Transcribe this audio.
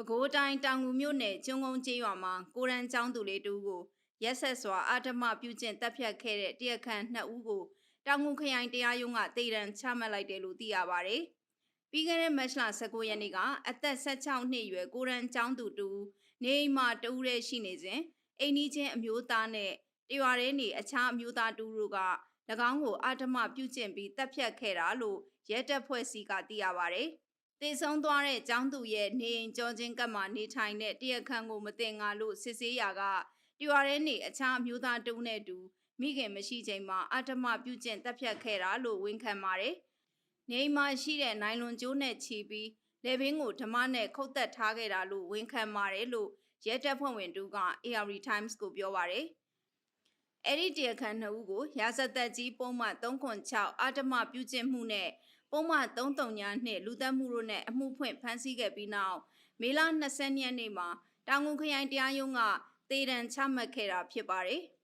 ပဲခူးတိုင်းတောင်ငူမြို့နယ်ကျွန်းကုန်းကျေးရွာမှာကိုရန်ကျောင်းသူလေးတူကိုရက်ဆက်စွာအာဓမပြုကျင့်တပ်ဖြတ်ခဲ့တဲ့တရားခံနှစ်ဦးကိုတောင်ငူခရိုင်တရားရုံးကတေရန်ချမှတ်လိုက်တယ်လို့သိရပါဗျ။ပြီးခဲ့တဲ့မတ်လ19ရက်နေ့ကအသက်16နှစ်အရွယ်ကိုရန်ကျောင်းသူတူနေအိမ်မှာတူးရဲရှိနေစဉ်အိမ်နီးချင်းအမျိုးသားနဲ့တရွာထဲနေအခြားအမျိုးသားတူတို့က၎င်းကိုအာဓမပြုကျင့်ပြီးတပ်ဖြတ်ခဲ့တာလို့ရဲတပ်ဖွဲ့စီကသိရပါဗျ။ တည်ဆုံးသွားတဲ့ကျောင်းသူရဲ့နေအိမ်ကျောချင်းကပ်မှာနေထိုင်တဲ့တရခန့်ကိုမတင်ငါလို့စစ်ဆေးရာကတရွာရဲနေအခြားအမျိုးသားတူနဲ့တူမိခင်မရှိချိန်မှာအတ္တမပြုကျင့်တပ်ဖြတ်ခဲ့တာလို့ဝန်ခံပါတယ်။နေအိမ်မှာရှိတဲ့နိုင်လွန်ကျိုးနဲ့ချီပြီးလေဘင်းကိုဓမ္မနဲ့ခုတ်သက်ထားခဲ့တာလို့ဝန်ခံပါတယ်လို့ရဲတပ်ဖွဲ့ဝင်တူက AR Times ကိုပြောပါတယ်။အဲ့ဒီတရားခံနှစ်ဦးကိုရာဇသက်ကြီးပုံမှန်306အာဓမပြုကျင့်မှုနဲ့ ပုံမှန်33ညာနှစ်လူသက်မှုတို့နဲ့အမှုဖွင့်ဖမ်းဆီးခဲ့ပြီးနောက်မေလ20ရက်နေ့မှာတောင်ငူခရိုင်တရားရုံးကတေတံချမှတ်ခဲ့တာဖြစ်ပါတယ်။